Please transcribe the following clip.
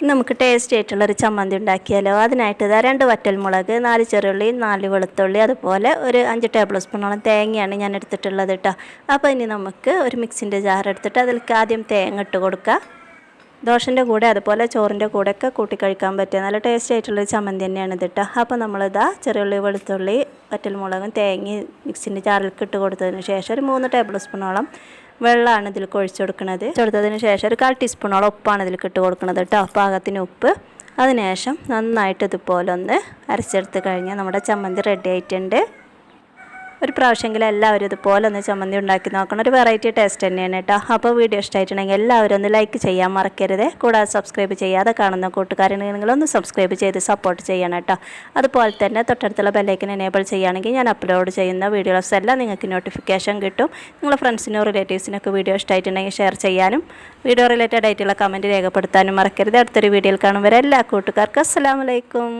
നമുക്ക് ടേസ്റ്റ് ആയിട്ടുള്ളൊരു ചമ്മന്തി ഉണ്ടാക്കിയാലോ? അതിനായിട്ട് ഇതാ രണ്ട് വറ്റൽമുളക് നാല് ചെറുള്ളി നാല് വെളുത്തുള്ളി അതുപോലെ ഒരു അഞ്ച് ടേബിൾ സ്പൂണോളം തേങ്ങയാണ് ഞാൻ എടുത്തിട്ടുള്ളത് കേട്ടോ അപ്പോൾ ഇനി നമുക്ക് ഒരു മിക്സിന്റെ ജാർ എടുത്തിട്ട് അതിലേക്ക് ആദ്യം തേങ്ങ ഇട്ട് കൊടുക്കുക ദോശന്റെ കൂടെ അതുപോലെ ചോറിന്റെ കൂടെയൊക്കെ കൂട്ടി കഴിക്കാൻ പറ്റിയ നല്ല ടേസ്റ്റ് ആയിട്ടുള്ളൊരു ചമ്മന്തി തന്നെയാണ് ഇത് കേട്ടോ അപ്പോൾ നമ്മളിതാ ചെറുള്ളി വെളുത്തുള്ളി വറ്റൽമുളകും തേങ്ങയും മിക്സിന്റെ ജാറിലേക്ക് ഇട്ട് കൊടുത്തതിന് ശേഷം ഒരു മൂന്ന് ടേബിൾ സ്പൂണോളം വെള്ളമാണ് ഇതിൽ ഒഴിച്ചു കൊടുക്കുന്നത്. കൊടുത്തതിന് ശേഷം ഒരു കാൽ ടീസ്പൂണോളം ഉപ്പാണ് ഇതിൽ ഇട്ട് കൊടുക്കുന്നത് കേട്ടോ. പാകത്തിന് ഉപ്പ്. അതിനുശേഷം നന്നായിട്ട് ഇതുപോലെ ഒന്ന് അരച്ചെടുത്ത് കഴിഞ്ഞാൽ നമ്മുടെ ചമ്മന്തി റെഡി ആയിട്ടുണ്ട്. ഒരു പ്രാവശ്യമെങ്കിലും എല്ലാവരും ഇതുപോലെ ഒന്ന് ചമ്മന്തി ഉണ്ടാക്കി നോക്കണം. ഒരു വെറൈറ്റി ടേസ്റ്റ് തന്നെയാണ് കേട്ടോ. അപ്പോൾ വീഡിയോ ഇഷ്ടമായിട്ടുണ്ടെങ്കിൽ എല്ലാവരും ഒന്ന് ലൈക്ക് ചെയ്യാൻ മറക്കരുത്. കൂടാതെ സബ്സ്ക്രൈബ് ചെയ്യാതെ കാണുന്ന കൂട്ടുകാരുണ്ടെങ്കിൽ നിങ്ങളൊന്ന് സബ്സ്ക്രൈബ് ചെയ്ത് സപ്പോർട്ട് ചെയ്യണം കേട്ടോ. അതുപോലെ തന്നെ തൊട്ടടുത്തുള്ള ബെല്ലൈക്കൻ എനേബിൾ ചെയ്യുകയാണെങ്കിൽ ഞാൻ അപ്ലോഡ് ചെയ്യുന്ന വീഡിയോസ് എല്ലാം നിങ്ങൾക്ക് നോട്ടിഫിക്കേഷൻ കിട്ടും. നിങ്ങളുടെ ഫ്രണ്ട്സിനോ റിലേറ്റീവ്സിനൊക്കെ വീഡിയോ ഇഷ്ടമായിട്ടുണ്ടെങ്കിൽ ഷെയർ ചെയ്യാനും വീഡിയോ റിലേറ്റഡ് ആയിട്ടുള്ള കമന്റ് രേഖപ്പെടുത്താനും മറക്കരുത്. അടുത്തൊരു വീഡിയോയിൽ കാണുമ്പോൾ എല്ലാ കൂട്ടുകാർക്കും. അസ്സാം വലൈക്കും